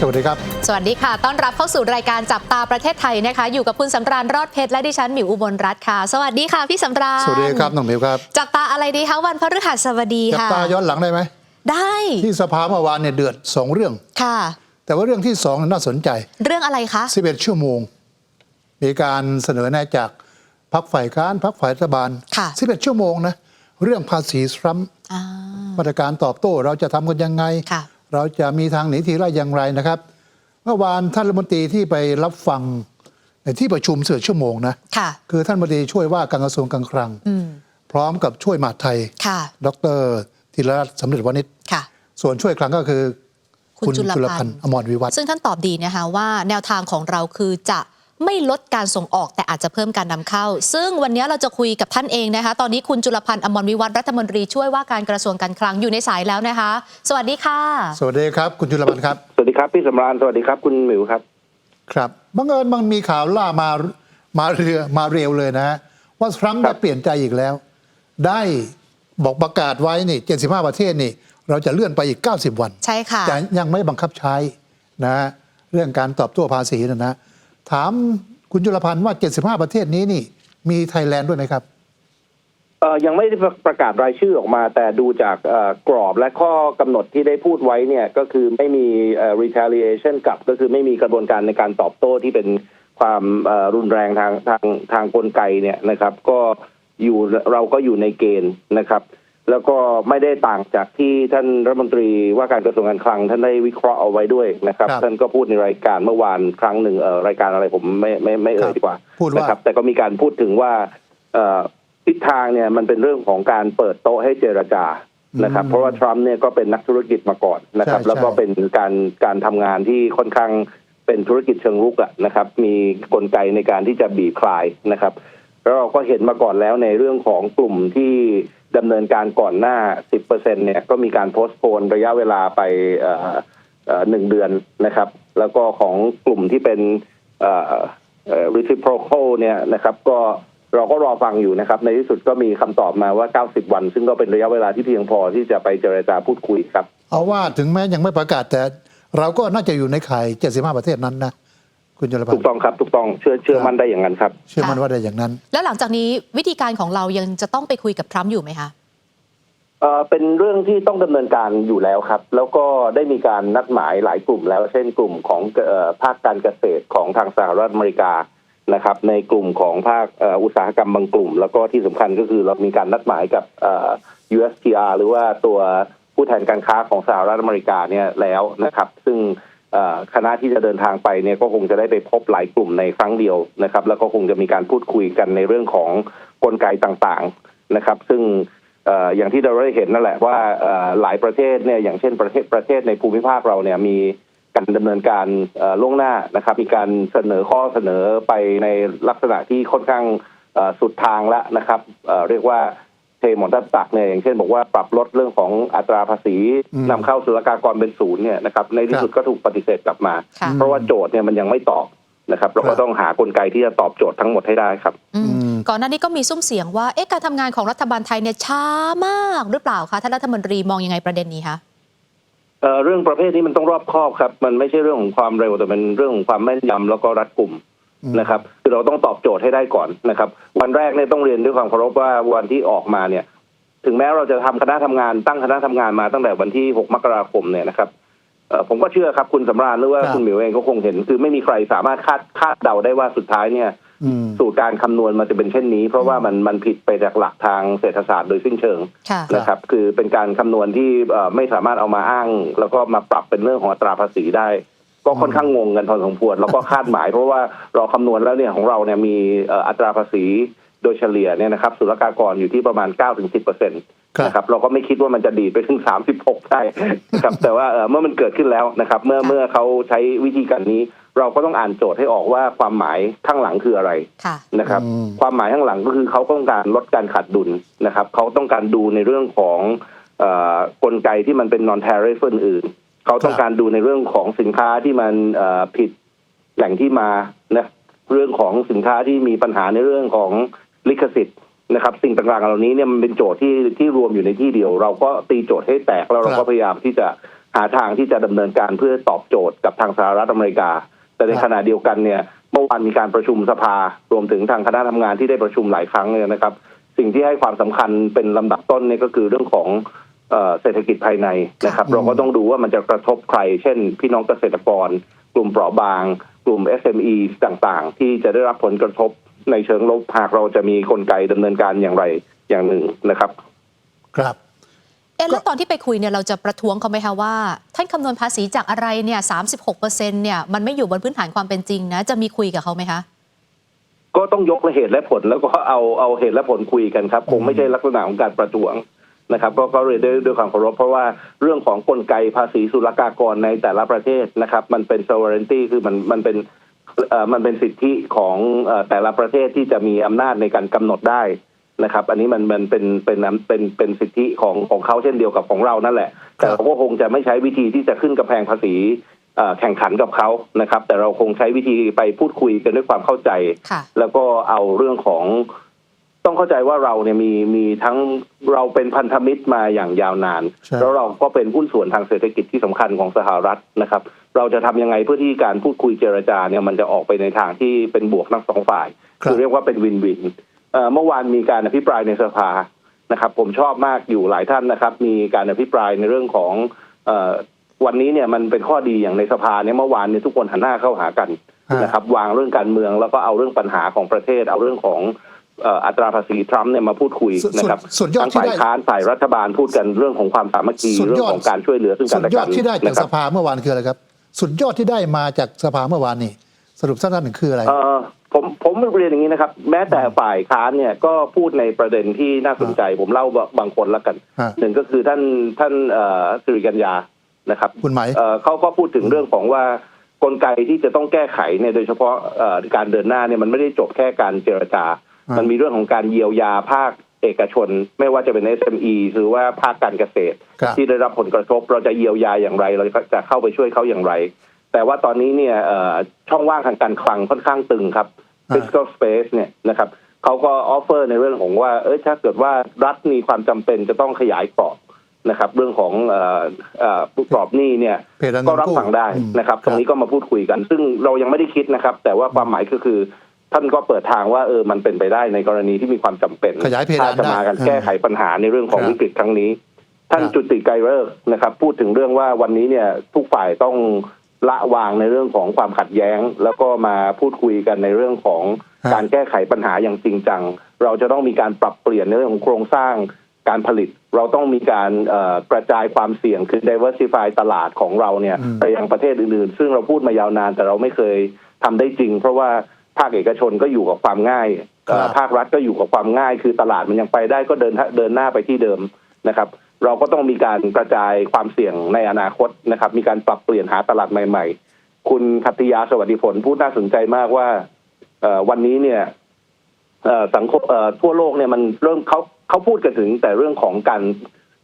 สวัสดีครับ สวัสดีค่ะ ต้อนรับเข้าสู่รายการจับตาประเทศไทยนะคะ อยู่กับคุณสำราญรอดเพชรและดิฉันหมิวอุบลรัตน์ค่ะ สวัสดีค่ะพี่สำราญ สวัสดีครับน้องหมิวครับ จับตาอะไรดีคะวันพฤหัสบดีจับค่ะตาย้อนหลังได้ไหม ได้ ที่สภาเมื่อวานเนี่ยเดือดสองเรื่อง ค่ะ แต่ว่าเรื่องที่สองน่าสนใจ เรื่องอะไรคะ11ชั่วโมง มีการเสนอแนะจากพักฝ่ายค้านพักฝ่ายรัฐบาลค่ะ11ชั่วโมงนะ เรื่องภาษีทรัมป์อ่ามาตรการตอบโต้เราจะทำกันยังไงค่ะ เราจะมีทางหนีทีไล่อย่างไรนะครับ เมื่อวานท่านรัฐมนตรีที่ไปรับฟังในที่ประชุม11ชั่วโมงนะค่ะคือท่านรัฐมนตรีช่วยว่าการกระทรวงการคลังอืมพร้อมกับช่วยมหาดไทย ค่ะ ดรธีรรัตน์สำเร็จวณิชค่ะ ส่วนช่วยคลังก็คือคุณจุลจุลพัพันนธ์ธ์อมรวิวัฒน์ซึ่งท่านตอบดีนะคะว่าแนวทางของเราคือจะ ไม่ลดการส่งออกแต่อาจจะเพิ่มการนำเข้า ซึ่งวันนี้เราจะคุยกับท่านเองนะคะ ตอนนี้คุณจุลพันธ์อมรวิวัฒน์รัฐมนตรีช่วยว่าการกระทรวงการคลังอยู่ในสายแล้วนะคะ สวัสดีค่ะ สวัสดีครับ คุณจุลพันธ์ครับ สวัสดีครับพี่สำราญสวัสดีครับคุณหมิวครับ ครับบังเอิญมันมีข่าวล่ามามาเรือมาเร็วเลยนะฮะว่าทรัมป์ครัได้บเปลี่ยนใจอีกแล้ว ได้บอกประกาศไว้นี่ 75 ประเทศนี่ เราจะเลื่อนไปอีก 90 วัน ใช่ค่ะแต่ยังไม่บังคับใช้นะฮะเรื่องการตอบโต้ภาษีนะนะ ถามคุณจุลพันธ์ว่า 75 ประเทศนี้นี่ มีไทยแลนด์ด้วยไหมครับเอ่อยังไม่ได้ประกาศรายชื่อออกมา แต่ดูจากกรอบและข้อกำหนดที่ได้พูดไว้เนี่ยก็คือไม่มี retaliation กลับ ก็คือไม่มีกระบวนการในการตอบโต้ที่เป็นความรุนแรงทางทางทางกลไกเนี่ยนะครับ ก็อยู่เราก็อยู่ในเกณฑ์นะครับ แล้วก็ไม่ได้ต่างจากที่ท่านรัฐมนตรีว่าการกระทรวงการคลังท่านได้วิเคราะห์เอาไว้ด้วยนะครับครับท่านก็พูดในรายการเมื่อวานครั้งหนึ่งเอ่อรายการอะไรผมไม่ไม่ไม่เอ่ครัยบดีกว่าพูดว่านะครับ แต่ก็มีการพูดถึงว่าเอ่อทิศทางเนี่ยมันเป็นเรื่องของการเปิดโต๊ะให้เจรจานะครับ เพราะว่าทรัมป์เนี่ยก็เป็นนักธุรกิจมาก่อนนะครับใช่แล้วก็ใช่เป็นการการทำงานที่ค่อนข้างเป็นธุรกิจเชิงรุกอะนะครับ มีกลไกในการที่จะบีบคลายนะครับ แล้วเราก็เห็นมาก่อนแล้วในเรื่องของกลุ่มที่ ดำเนินการก่อนหน้า 10%เนี่ยก็มีการโพสต์โพนระยะเวลาไปหนึ่งเดือนนะครับ แล้วก็ของกลุ่มที่เป็นเอ่อเอ่อ reciprocal เนี่ยนะครับ ก็เราก็รอฟังอยู่นะครับ ในที่สุดก็มีคำตอบมาว่า 90 วัน ซึ่งก็เป็นระยะเวลาที่เพียงพอที่จะไปเจรจาพูดคุยครับ เอาว่าถึงแม้ยังไม่ประกาศแต่เราก็น่าจะอยู่ในข่าย75 ประเทศนั้นนะ คุณจุลพันถูกธ์ต้องครับถูกต้องเชื่อเชื่อมั่นได้อย่างนั้นครับ เชื่อมั่นว่าได้อย่างนั้น แล้วหลังจากนี้วิธีการของเรายังจะต้องไปคุยกับทรัมป์อยู่ไหมคะ เอ่อเป็นเรื่องที่ต้องดำเนินการอยู่แล้วครับ แล้วก็ได้มีการนัดหมายหลายกลุ่มแล้ว เช่นกลุ่มของเอ่อภาคการเกษตรของทางสหรัฐอเมริกานะครับ ในกลุ่มของภาคเอ่ออุตสาหกรรมบางกลุ่ม แล้วก็ที่สำคัญก็คือเรามีการนัดหมายกับเอ่อ USTR หรือว่าตัวผู้แทนการค้าของสหรัฐอเมริกาเนี่ยแล้วนะครับ ซึ่งเอ่อ คณะที่จะเดินทางไปเนี่ยก็คงจะได้ไปพบหลายกลุ่มในครั้งเดียวนะครับ แล้วก็คงจะมีการพูดคุยกันในเรื่องของกลไกต่างๆนะครับ ซึ่งอย่างที่เราได้เห็นนั่นแหละว่าหลายประเทศเนี่ยอย่างเช่นประเทศประเทศในภูมิภาคเราเนี่ยมีการดำเนินการล่วงหน้านะครับ มีการเสนอข้อเสนอไปในลักษณะที่ค่อนข้างสุดทางแล้วนะครับเรียกว่า เทหมอนทับตักเนี่ยอย่างเช่นบอกว่าปรับลดเรื่องของอัตราภาษีอืมนำเข้าศุลกากรเป็นศูนย์เนี่ยนะครับในที่สุดก็ถูกปฏิเสธกลับมาค่ะเพราะว่าโจทย์เนี่ยมันยังไม่ตอบนะครับเราครัก็บต้องหากลไกที่จะตอบโจทย์ทั้งหมดให้ได้ครับอืมอืมก่อนหน้านี้ก็มีซุ้มเสียงว่าเอ๊ะการทำงานของรัฐบาลไทยเนี่ยช้ามากหรือเปล่าคะท่านรัฐมนตรีมองยังไงประเด็นนี้คะเอ่อเรื่องประเภทนี้มันต้องรอบคอบครับ มันไม่ใช่เรื่องของความเร็วแต่เป็นเรื่องของความแม่นยำแล้วก็รัดกุมอืม นะครับคือเราต้องตอบโจทย์ให้ได้ก่อนนะครับ วันแรกเนี่ยต้องเรียนด้วยความเคารพว่าวันที่ออกมาเนี่ย ถึงแม้เราจะทำคณะทำงานตั้งคณะทำงานมาตั้งแต่วันที่ 6 มกราคมเนี่ยนะครับเอ่อผมก็เชื่อครับคุณสำราญหรือว่าครับคุณหมิวเองก็คงเห็น คือไม่มีใครสามารถคาดคาดเดาได้ว่าสุดท้ายเนี่ยอืมสูตรการคำนวณมันจะเป็นเช่นนี้ เพราะว่ามันมันผิดไปจากหลักทางเศรษฐศาสตร์โดยสิ้นเชิงค่ะนะครับ คือเป็นการคำนวณที่เอ่อไม่สามารถเอามาอ้าง แล้วก็มาปรับเป็นเรื่องของอัตราภาษีได้ ก็ค่อนข้างงงกันพอสมควรแล้วก็คาดหมาย เพราะว่าเราคำนวณแล้วเนี่ยของเราเนี่ยมีเอ่ออัตราภาษีโดยเฉลี่ยเนี่ยนะครับศุลกากรอยู่ที่ประมาณ 9-10%เปอร์เซ็นต์ครับนะครับเราก็ไม่คิดว่ามันจะดีดไปถึง 36 ได้นะครับแต่ว่าเอ่อเมื่อมันเกิดขึ้นแล้วนะครับ เมื่อค่ะเมื่อเขาใช้วิธีการนี้ เราก็ต้องอ่านโจทย์ให้ออกว่าความหมายข้างหลังคืออะไรค่ะนะครับอืมความหมายข้างหลังก็คือเขาต้องการลดการขาดดุลนะครับเขาต้องการดูในเรื่องของเอ่อกลไกที่มันเป็น non tariff อื่นๆ เขาต้องการดูในเรื่องของสินค้าที่มันเอ่อผิดแหล่งที่มานะเรื่องของสินค้าที่มีปัญหาในเรื่องของลิขสิทธิ์นะครับ สิ่งต่างๆเหล่านี้เนี่ยมันเป็นโจทย์ที่ที่รวมอยู่ในที่เดียว เราก็ตีโจทย์ให้แตกแล้วเราครัก็บพยายามที่จะหาทางที่จะดำเนินการเพื่อตอบโจทย์กับทางสหรัฐอเมริกา แต่ในครับขณะเดียวกันเนี่ยเมื่อวานมีการประชุมสภารวมถึงทางคณะทำงานที่ได้ประชุมหลายครั้งเนี่ยนะครับ สิ่งที่ให้ความสำคัญเป็นลำดับต้นเนี่ยก็คือเรื่องของ เอ่อเศรษฐกิจภายในนะครับค่ะเราก็ต้องดูว่ามันจะกระทบใคร เช่น พี่น้องเกษตรกร กลุ่มเปราะบาง กลุ่ม SME ต่างๆ ที่จะได้รับผลกระทบในเชิงลบหากเราจะมีกลไกดำเนินการอย่างไรอย่างหนึ่งนะครับ ครับเอ๊ะแล้วตอนที่ไปคุยเนี่ยเราจะประท้วงเขาไหมคะว่า ท่านคำนวณภาษีจากอะไรเนี่ยสามสิบหกเปอร์เซ็นต์เนี่ยมันไม่อยู่บนพื้นฐานความเป็นจริงนะ จะมีคุยกับเขาไหมคะก็ต้องยกเหตุและผลแล้วก็เอาเอาเหตุและผลคุยกันครับ คงไม่ใช่ลักษณะของการประท้วง นะครับก็ก็เรียนด้วยด้วยความเคารพเพราะว่าเรื่องของกลไกภาษีศุลกากรในแต่ละประเทศนะครับ มันเป็น sovereignty คือมันมันเป็นเอ่อมันเป็นสิทธิของเอ่อแต่ละประเทศที่จะมีอำนาจในการกำหนดได้นะครับ อันนี้มันมันเป็นเป็นเป็นเป็นสิทธิของของเขาเช่นเดียวกับของเรานั่นแหละ แต่เราก็คงจะไม่ใช้วิธีที่จะขึ้นกำแพงภาษีเอ่อแข่งขันกับเขานะครับ แต่เราคงใช้วิธีไปพูดคุยกันด้วยความเข้าใจค่ะแล้วก็เอาเรื่องของ ต้องเข้าใจว่าเราเนี่ยมีมีทั้งเราเป็นพันธมิตรมาอย่างยาวนาน ใช่ แล้วเราก็เป็นหุ้นส่วนทางเศรษฐกิจที่สำคัญของสหรัฐนะครับ เราจะทำยังไงเพื่อที่การพูดคุยเจรจาเนี่ยมันจะออกไปในทางที่เป็นบวกทั้งสองฝ่ายครับ เรียกว่าเป็นวินวินเอ่อเมื่อวานมีการอภิปรายในสภานะครับ ผมชอบมากอยู่หลายท่านนะครับ มีการอภิปรายในเรื่องของเอ่อวันนี้เนี่ยมันเป็นข้อดีอย่างในสภาเนี่ยเมื่อวานเนี่ยทุกคนหันหน้าเข้าหากัน ฮะ นะครับวางเรื่องการเมืองแล้วก็เอาเรื่องปัญหาของประเทศ เอาเรื่องของเอ่ออัตราภาษีทรัมป์เนี่ยมาพูดคุยส่วนนะครับส่วนยอดทั้งที่ฝ่ายได้ค้านฝ่ายรัฐบาลพูดกันเรื่องของความสามัคคีสุดยอดเรื่องของการช่วยเหลือซึ่งกัสุนดและยกัอดนที่ได้จากนะคสรับภาเมื่อวานคืออะไรครับ สุดยอดที่ได้มาจากสภาเมื่อวานนี่สรุปสั้นๆหนึ่งคืออะไรเอ่อผมผมเรียนอย่างนี้นะครับ แม้แต่ฝ่ายค้านเนี่ยก็พูดในประเด็นที่น่าสนใจ ผมเล่าบางคนแล้วกันฮะหนึ่งก็คือท่านท่านเอ่อสิริกัญญานะครับคุณไหมเอ่อเขาก็พูดถึงเรื่องของว่ากลไกที่จะต้องแก้ไขเนี่ยโดยเฉพาะเอ่อการเดินหน้าเนี่ยมันไม่ได้จบแค่การเจรจาอ่า มัมันมีเรื่องของการเยียวยาภาคเอกชน ไม่ว่าจะเป็น SME หรือว่าภาคการเกษตรครับที่ได้รับผลกระทบเราจะเยียวยาอย่างไร เราจะเข้าไปช่วยเขาอย่างไร แต่ว่าตอนนี้เนี่ยเอ่อช่องว่างทางการคลังค่อนข้างตึงครับอ่า fiscal space เนี่ยนะครับเขาก็ออฟเฟอร์ในเรื่องของว่าเอยถ้าเกิดว่ารัฐมีความจำเป็นจะต้องขยายกรอบนะครับ เรื่องของเอ่อเอ่อกรอบหนี้เนี่ยเพดานเงินก็รับกู้ฟังได้อืมนะครับครับ ตรงนี้ก็มาพูดคุยกัน ซึ่งเรายังไม่ได้คิดนะครับ แต่ว่าความหมายก็คือ ท่านก็เปิดทางว่าเออมันเป็นไปได้ในกรณีที่มีความจำเป็นขยายเพดานถ้าจะมากันได้แก้ไขปัญหาในเรื่องของครับวิกฤตครั้งนี้ ท่านครับ จุติไกรเลิกษ์นะครับ พูดถึงเรื่องว่าวันนี้เนี่ยทุกฝ่ายต้องละวางในเรื่องของความขัดแย้ง แล้วก็มาพูดคุยกันในเรื่องของฮะ การแก้ไขปัญหาอย่างจริงจัง เราจะต้องมีการปรับเปลี่ยนในเรื่องของโครงสร้างการผลิต เราต้องมีการเอ่อกระจายความเสี่ยงคือ diversify ตลาดของเราเนี่ยอืมไปยังประเทศอื่นๆ ซึ่งเราพูดมายาวนานแต่เราไม่เคยทำได้จริง เพราะว่า ภาคเอกชนก็อยู่กับความง่ายเอ่อภาครัฐก็อยู่กับความง่าย คือตลาดมันยังไปได้ก็เดินเดินหน้าไปที่เดิมนะครับ เราก็ต้องมีการกระจายความเสี่ยงในอนาคตนะครับ มีการปรับเปลี่ยนหาตลาดใหม่ ๆ คุณคัตติยาสวัสดิผลพูดน่าสนใจมากว่าเอ่อวันนี้เนี่ยเอ่อสังคมเอ่อทั่วโลกเนี่ยมันเริ่มเขาเขาพูดกันถึงแต่เรื่องของการ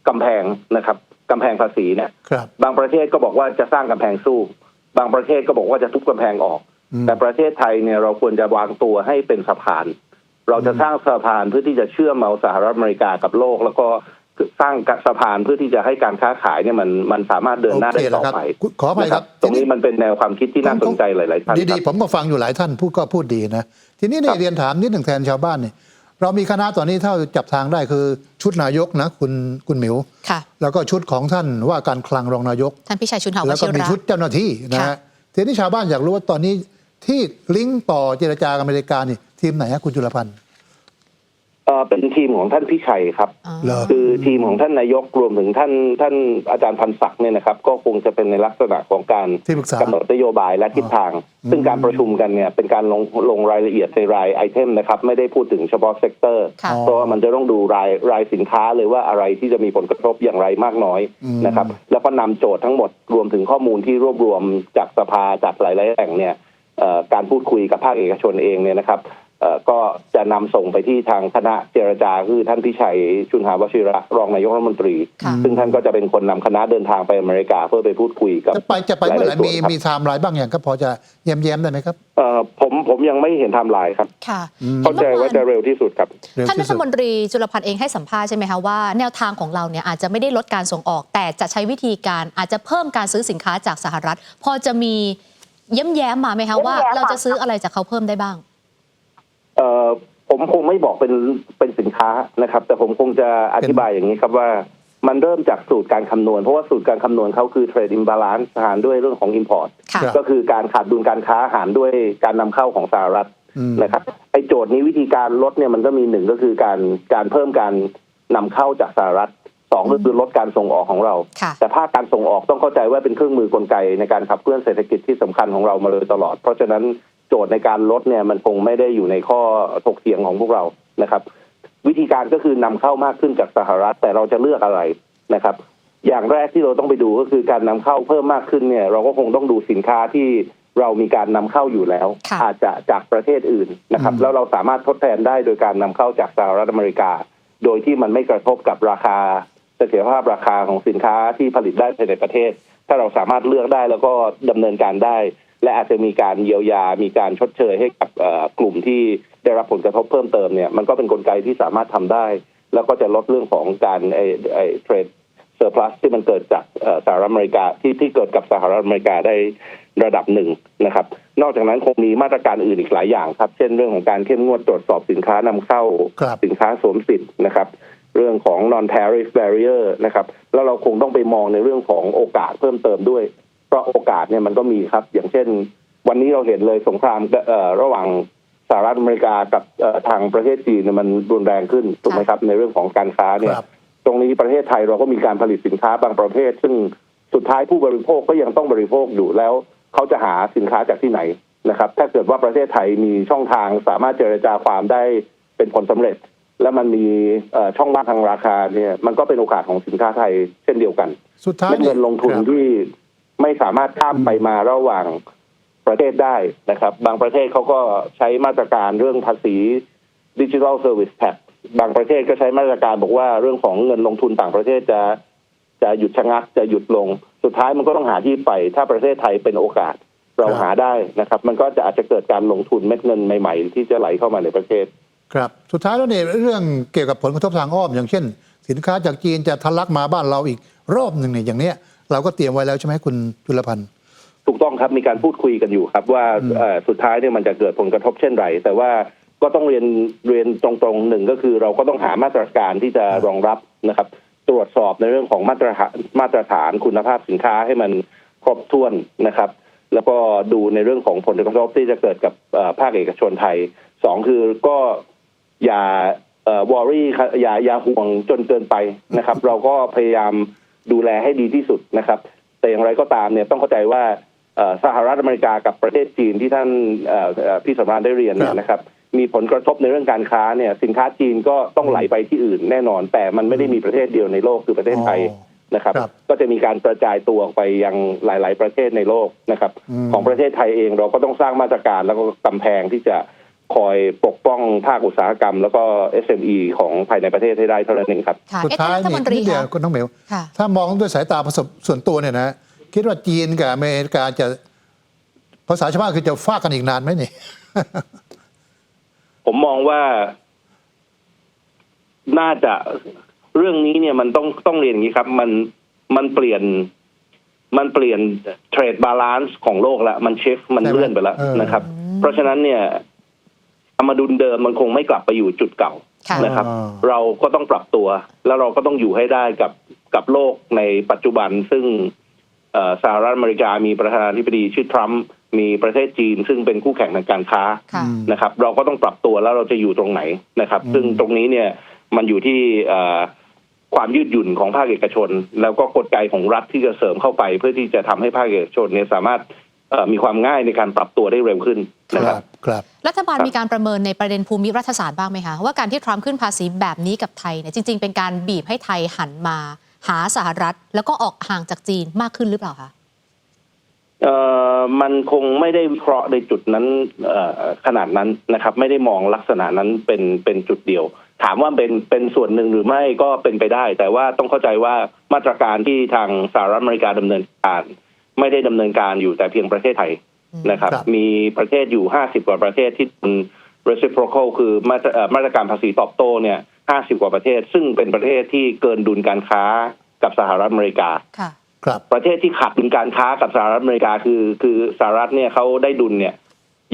กำแพงนะครับกำแพงภาษีเนี่ยครับบางประเทศก็บอกว่าจะสร้างกำแพงสู้ บางประเทศก็บอกว่าจะทุบกำแพงออกอืม แต่ประเทศไทยเนี่ยเราควรจะวางตัวให้เป็นสะพาน เราจะสร้างสะพานเพื่อที่จะเชื่อมเอาสหรัฐอเมริกากับโลก แล้วก็สร้างสะพานเพื่อที่จะให้การค้าขายเนี่ยมันมันสามารถเดินหน้าโอได้เคต่อแล้วครับไปขออภัยครับนะตรงนี้มันเป็นแนวความคิดที่น่าสนใจหลาย ๆ ท่านคดีรับๆผมก็ฟังอยู่หลายท่านพูดก็พูดดีนะทีนี้คเนี่รัยบเรียนถามนิดหนึ่งแทนชาวบ้านเนี่ยเรามีคณะตอนนี้เท่าจับทางได้คือชุดนายกนะคุณคุณหมิวค่ะแล้วก็ชุดของท่านว่าการคลังรองนายกท่านพิชัยชุนหาวแล้วก็ชิมีระชุดเจ้าหน้าที่นะค่ะฮะทีนี้ชาวบ้านอยากรู้ว่าตอนนี้ ที่ลิงก์ต่อเจรจากับอเมริกานี่ทีมไหนฮะคุณจุลพันธ์เอ่อเป็นทีมของท่านพิชัยครับอ๋อเหรอ คือทีมของท่านนายกรวมถึงท่านท่านอาจารย์พันศักดิ์เนี่ยนะครับ ก็คงจะเป็นในลักษณะของการที่ปรึกษากำหนดนโยบายและทิศทาง อืม ซึ่งการประชุมกันเนี่ยเป็นการลงลงรายละเอียดในรายไอเทมนะครับ ไม่ได้พูดถึงเฉพาะเซกเตอร์ ค่ะอ๋อเพราะว่ามันจะต้องดูรายรายสินค้าเลยว่าอะไรที่จะมีผลกระทบอย่างไรมากน้อยอืม นะครับ แล้วก็นำโจทย์ทั้งหมดรวมถึงข้อมูลที่รวบรวมจากสภาจากหลายๆแหล่งเนี่ยเอ่อ การพูดคุยกับภาคเอกชนเองเนี่ยนะครับเอ่อก็จะนำส่งไปที่ทางคณะเจรจาคือท่านพิชัยชุนหาวชิระรองนายกรัฐมนตรีค่ะซึ่งท่านก็จะเป็นคนนำคณะเดินทางไปอเมริกาเพื่อไปพูดคุยกับจะไปจะไปเมื่อไหร่ลายๆส่วนมีครับมีไทม์ไลน์บ้างอย่างก็พอจะแย้มๆได้ไหมครับเอ่อผมผมยังไม่เห็นไทม์ไลน์ครับค่ะอืมเข้าใจว่าจะเร็วที่สุดครับเร็วท่านรัที่ฐสุดมนตรีจุลพันธ์เองให้สัมภาษณ์ใช่ไหมคะว่าแนวทางของเราเนี่ยอาจจะไม่ได้ลดการส่งออก แต่จะใช้วิธีการอาจจะเพิ่มการซื้อสินค้าจากสหรัฐ พอจะมี เย้มแย้มๆมาไหมคะว่า เราจะซื้ออะไรจากเขาเพิ่มได้บ้าง เอ่อผมคงไม่บอกเป็นเป็นสินค้านะครับ แต่ผมคงจะอธิบายอย่างนี้ครับว่ามันเริ่มจากสูตรการคำนวณ เพราะว่าสูตรการคำนวณเขาคือ trade imbalance หารด้วยเรื่องของ import ค่ะครับก็คือการขาดดุลการค้าหารด้วยการนำเข้าของสหรัฐอืมนะครับไอ้โจทย์นี้วิธีการลดเนี่ยมันก็มีหนึ่งก็คือการการเพิ่มการนำเข้าจากสหรัฐ สองก็คือลดการส่งออกของเราค่ะแต่ภาคการส่งออกต้องเข้าใจว่าเป็นเครื่องมือกลไกในการขับเคลื่อนเศรษฐกิจที่สำคัญของเรามาเลยตลอด เพราะฉะนั้นโจทย์ในการลดเนี่ยมันคงไม่ได้อยู่ในข้อถกเถียงของพวกเรานะครับ วิธีการก็คือนำเข้ามากขึ้นจากสหรัฐแต่เราจะเลือกอะไรนะครับอย่างแรกที่เราต้องไปดูก็คือการนำเข้าเพิ่มมากขึ้นเนี่ย เราก็คงต้องดูสินค้าที่เรามีการนำเข้าอยู่แล้วค่ะอาจจะจากประเทศอื่นนะครับอืมแล้วเราสามารถทดแทนได้โดยการนำเข้าจากสหรัฐอเมริกา โดยที่มันไม่กระทบกับราคาเสถียรภาพราคาของสินค้าที่ผลิตได้ภายในประเทศ ถ้าเราสามารถเลือกได้แล้วก็ดำเนินการได้ และอาจจะมีการเยียวยา มีการชดเชยให้กับเอ่อกลุ่มที่ได้รับผลกระทบเพิ่มเติมเนี่ยมันก็เป็นกลไกที่สามารถทำได้ แล้วก็จะลดเรื่องของการไอ้ไอ้เทรดเซอร์พลัสที่มันเกิดจากเอ่อสหรัฐอเมริกาที่ที่เกิดกับสหรัฐอเมริกาได้ระดับหนึ่งนะครับ นอกจากนั้นคงมีมาตรการอื่นอีกหลายอย่างครับ เช่นเรื่องของการเข้มงวดตรวจสอบสินค้านำเข้าครับสินค้าสวมสิทธิ์นะครับ เรื่องของ non tariff barrier นะครับ แล้วเราคงต้องไปมองในเรื่องของโอกาสเพิ่มเติมด้วย เพราะโอกาสเนี่ยมันก็มีครับ อย่างเช่น วันนี้เราเห็นเลยสงครามเอ่อระหว่างสหรัฐอเมริกากับเอ่อทางประเทศจีนเนี่ยมันรุนแรงขึ้นถูกไหมครับ ในเรื่องของการค้าเนี่ยครับตรงนี้ประเทศไทยเราก็มีการผลิตสินค้าบางประเภท ซึ่งสุดท้ายผู้บริโภคก็ยังต้องบริโภคอยู่แล้ว เขาจะหาสินค้าจากที่ไหนนะครับ ถ้าเกิดว่าประเทศไทยมีช่องทางสามารถเจรจาความได้เป็นผลสำเร็จ แล้วมันมีเอ่อช่องว่างทางราคาเนี่ย มันก็เป็นโอกาสของสินค้าไทยเช่นเดียวกันสุดท้ายเม็ดเงินลงทุนครับที่ไม่สามารถข้ามไปมาระหว่างประเทศได้นะครับ บางประเทศเขาก็ใช้มาตรการเรื่องภาษีดิจิทัลเซอร์วิสแท็กบางประเทศก็ใช้มาตรการบอกว่าเรื่องของเงินลงทุนต่างประเทศจะจะหยุดชะงักจะหยุดลง สุดท้ายมันก็ต้องหาที่ไป ถ้าประเทศไทยเป็นโอกาสเราครับหาได้นะครับ มันก็จะอาจจะเกิดการลงทุนเม็ดเงินใหม่ ๆ ที่จะไหลเข้ามาในประเทศ ครับสุดท้ายแล้วเนี่ยเรื่องเกี่ยวกับผลกระทบทางอ้อม อย่างเช่น สินค้าจากจีนจะทะลักมาบ้านเราอีกรอบหนึ่งเนี่ยอย่างเนี้ยเราก็เตรียมไว้แล้วใช่ไหมคุณจุลพันธ์ถูกต้องครับมีการพูดคุยกันอยู่ครับว่าเอ่อสุดท้ายเนี่ยมันจะเกิดผลกระทบเช่นไร แต่ว่าก็ต้องเรียนเรียนตรงๆหนึ่งก็คือเราก็ต้องหามาตรการที่จะรองรับนะครับ ตรวจสอบในเรื่องของมาตรฐานมาตรฐานคุณภาพสินค้าให้มันครบถ้วนนะครับ แล้วก็ดูในเรื่องของผลกระทบที่จะเกิดกับเอ่อภาคเอกชนไทยสองคือก็ อย่าวอรี่ครับอย่าอย่าห่วงจนเกินไปนะครับ เราก็พยายามดูแลให้ดีที่สุดนะครับ แต่อย่างไรก็ตามเนี่ยต้องเข้าใจว่าเอ่อสหรัฐอเมริกากับประเทศจีนที่ท่านเอ่อเอ่อพี่สำราญได้เรียนเนี่ครัยบนะครับ มีผลกระทบในเรื่องการค้าเนี่ยสินค้าจีนก็ต้องไหลไปที่อื่นแน่นอน แต่มันไม่ได้มีประเทศเดียวในโลกคือประเทศไทยอ๋อนะครับครับ ก็จะมีการกระจายตัวออกไปยังหลาย ๆ ประเทศในโลกนะครับอืมของประเทศไทยเองเราก็ต้องสร้างมาตรการแล้วก็กำแพงที่จะ คอยปกป้องภาคอุตสาหกรรม แล้วก็ SME ของภายในประเทศให้ได้เท่านั้นเองครับ ค่ะสุดเอ๊ะท้ายท่านรัฐนี่มนตรีนิดเดียวคะคุณน้องเหมียว ค่ะ ถ้ามองด้วยสายตาประสบส่วนตัวเนี่ยนะคิดว่าจีนกับอเมริกาจะภาษาชาวบ้านคือจะฟาดกันอีกนานไหมเนี่ย ผมมองว่า น่าจะเรื่องนี้เนี่ยมันต้องต้องเรียนอย่างนี้ครับ มันมันเปลี่ยน มันเปลี่ยนเทรดบาลานซ์ของโลกละมันเชฟมันใช่ไหมเลื่อนไปแล้วเออ นะครับ เพราะฉะนั้นเนี่ยธ รรมดุลเดิมมันคงไม่กลับไปอยู่จุดเก่าค่ะนะครับอ่าเราก็ต้องปรับตัว แล้วเราก็ต้องอยู่ให้ได้กับกับโลกในปัจจุบัน ซึ่งเอ่อสหรัฐอเมริกามีประธานาธิบดีชื่อทรัมป์มีประเทศจีน ซึ่งเป็นคู่แข่งทางการค้าค่ะนะครับ เราก็ต้องปรับตัวแล้วเราจะอยู่ตรงไหนนะครับอืมซึ่งตรงนี้เนี่ยมันอยู่ที่เอ่อความยืดหยุ่นของภาคเอกชน แล้วก็กลไกของรัฐที่จะเสริมเข้าไป เพื่อที่จะทำให้ภาคเอกชนเนี่ยสามารถเอ่อมีความง่ายในการปรับตัวได้เร็วขึ้นค นะครัรับบครับรัฐบาลครับมีการประเมินในประเด็นภูมิรัฐศาสตร์บ้างไหมคะว่าการที่ทรัมป์ขึ้นภาษีแบบนี้กับไทยเนี่ยจริง ๆ เป็นการบีบให้ไทยหันมาหาสหรัฐ แล้วก็ออกห่างจากจีนมากขึ้นหรือเปล่าคะเอ่อมันคงไม่ได้วิเคราะห์ในจุดนั้นเอ่อขนาดนั้นนะครับ ไม่ได้มองลักษณะนั้นเป็นเป็นจุดเดียว ถามว่าเป็นเป็นส่วนหนึ่งหรือไม่ก็เป็นไปได้ แต่ว่าต้องเข้าใจว่ามาตรการที่ทางสหรัฐอเมริกาดำเนินการ ไม่ได้ดำเนินการอยู่แต่เพียงประเทศไทย นะครับครับ มีประเทศอยู่ห้าสิบกว่าประเทศที่เป็น reciprocal คือมาตรเอ่อมาตรการภาษีตอบโต้เนี่ยห้าสิบกว่าประเทศ ซึ่งเป็นประเทศที่เกินดุลการค้ากับสหรัฐอเมริกาค่ะครับ ประเทศที่ขาดดุลการค้ากับสหรัฐอเมริกาคือ คือสหรัฐเนี่ยเขาได้ดุลเนี่ย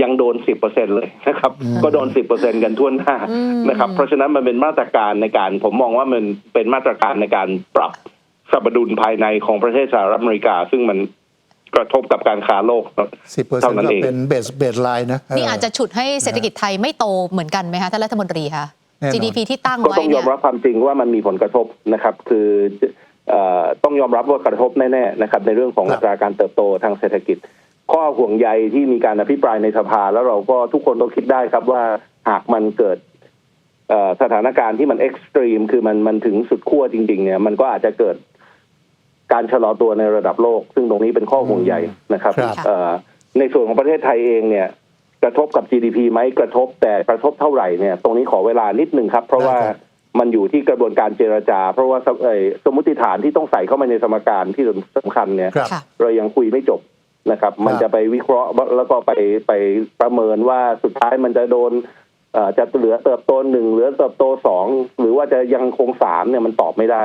ยังโดนสิบเปอร์เซ็นเลยนะครับอืมก็โดนสิบเปอร์เซ็นกันทั่วหน้าอืมนะครับ เพราะฉะนั้นมันเป็นมาตรการในการ ผมมองว่ามันเป็นมาตรการในการปรับสมดุลภายในของประเทศสหรัฐอเมริกา ซึ่งมัน กระทบกับการค้าโลกสิบเปอร์เซ็นเท่าต์นั้นก็เองเป็นเบสเบสไลน์นะนี่อาจจะฉุดให้เศรษฐกิจไทยไม่โตเหมือนกันไหมคะท่านรัฐมนตรีคะแน่นอน GDP ที่ตั้งก็ไว้ต้องยเนี่อยมรับความจริงว่ามันมีผลกระทบนะครับ คือเอ่อต้องยอมรับว่ากระทบแน่ๆนะครับในเรื่องของครับอัตราการเติบโตทางเศรษฐกิจ ข้อห่วงใยที่มีการอภิปรายในสภา แล้วเราก็ทุกคนต้องคิดได้ครับว่าหากมันเกิดเอ่อสถานการณ์ที่มันเอ็กซ์ตรีมคือมันมันถึงสุดขั้วจริง ๆ เนี่ยมันก็อาจจะเกิด การชะลอตัวในระดับโลก ซึ่งตรงนี้เป็นข้อห่วงใยนะครับครับเอ่อในส่วนของประเทศไทยเองเนี่ยกระทบกับ GDP ไหมกระทบแต่กระทบเท่าไหร่เนี่ยตรงนี้ขอเวลานิดนึงครับ เพราะว่าได้ครับมันอยู่ที่กระบวนการเจรจา เพราะว่าสมเอ่อสมมติฐานที่ต้องใส่เข้ามาในสมการที่สำคัญเนี่ยครับค่ะเรายังคุยไม่จบนะครับ มันครับจะไปวิเคราะห์แล้วก็ไปไปประเมินว่าสุดท้ายมันจะโดนเอ่อจะเหลือเติบโตหนึ่งเหลือเติบโตสองหรือว่าจะยังคงสามเนี่ยมันตอบไม่ได้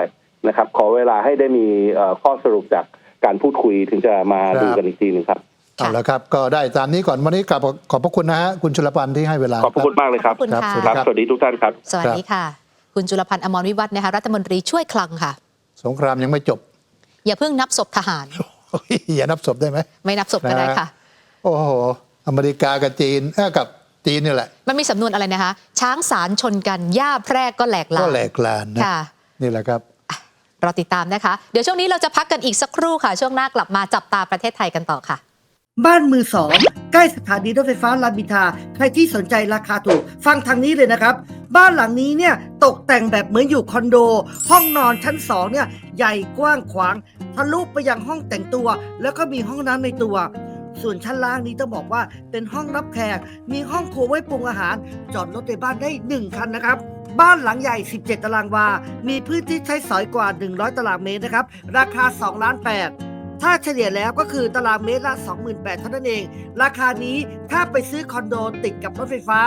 นะครับ ขอเวลาให้ได้มีเอ่อข้อสรุปจากการพูดคุยถึงจะมาครับดูกันอีกทีหนึ่งครับเอาละครับ ก็ได้ตามนี้ก่อนวันนี้กลับขอบพระคุณนะฮะคุณชุลพันธ์ที่ให้เวลาขอบพระคุณมากเลยครับขอบคุณครับค่ะสวัสดีครับสวัสดีทุกท่านครับ สวัสดีค่ะ คุณจุลพันธ์อมรวิวัฒน์นะคะรัฐมนตรีช่วยคลังค่ะ สงครามยังไม่จบ อย่าเพิ่งนับศพทหาร อย่านับศพได้ไหมไม่นับศพก็ได้ค่ะ โอ้โหอเมริกากับจีนเอ้อกับจีนนี่แหละ มันมีสำนวนอะไรนะคะ ช้างสารชนกันหญ้าแพรกก็แหลกลาก็นแหลกลานนะค่ะนี่แหละครับ รอติดตามนะคะ เดี๋ยวช่วงนี้เราจะพักกันอีกสักครู่ค่ะ ช่วงหน้ากลับมาจับตาประเทศไทยกันต่อค่ะ บ้านมือสองใกล้สถานีรถไฟฟ้ารามอินทราใครที่สนใจราคาถูก ฟังทางนี้เลยนะครับ บ้านหลังนี้เนี่ยตกแต่งแบบเหมือนอยู่คอนโด ห้องนอนชั้นสองเนี่ยใหญ่กว้างขวางทะลุไปยังห้องแต่งตัว แล้วก็มีห้องน้ำในตัวส่วนชั้นล่างนี้ต้องบอกว่าเป็นห้องรับแขก มีห้องครัวไว้ปรุงอาหาร จอดรถในบ้านได้ 1 คันนะครับ บ้านหลังใหญ่ 17 ตารางวา มีพื้นที่ใช้สอยกว่า 100 ตารางเมตรนะครับ ราคา 2 ล้าน8ถ้าเฉลี่ยแล้วก็คือตารางเมตรละ 28,000เท่านั้นเอง ราคานี้ถ้าไปซื้อคอนโดติดกับรถไฟฟ้า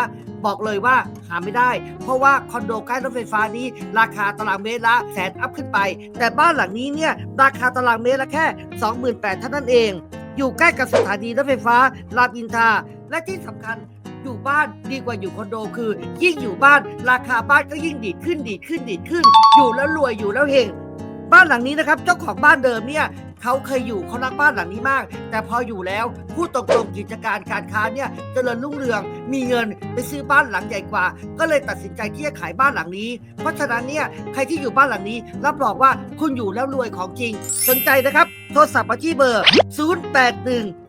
บอกเลยว่าหาไม่ได้ เพราะว่าคอนโดใกล้รถไฟฟ้านี้ ราคาตารางเมตรละแสนอัพขึ้นไป แต่บ้านหลังนี้เนี่ยราคาตารางเมตรละแค่ 28,000เท่านั้นเอง อยู่ใกล้กับสถานีรถไฟฟ้ารามอินทาและที่สำคัญ อยู่บ้านดีกว่าอยู่คอนโดคือ ยิ่งอยู่บ้านราคาบ้านก็ยิ่งดีดขึ้นดีดขึ้นดีดขึ้น อยู่แล้วรวยอยู่แล้วเฮงบ้านหลังนี้นะครับ เจ้าของบ้านเดิมเนี่ยเขาเคยอยู่เขารักบ้านหลังนี้มาก แต่พออยู่แล้วพูดตรงๆกิจการการค้าเนี่ยเจริญรุ่งเรือง มีเงินไปซื้อบ้านหลังใหญ่กว่า ก็เลยตัดสินใจที่จะขายบ้านหลังนี้ เพราะฉะนั้นเนี่ยใครที่อยู่บ้านหลังนี้ รับรองว่าคุณอยู่แล้วรวยของจริง สนใจนะครับ โทรศัพท์มาที่เบอร์ 081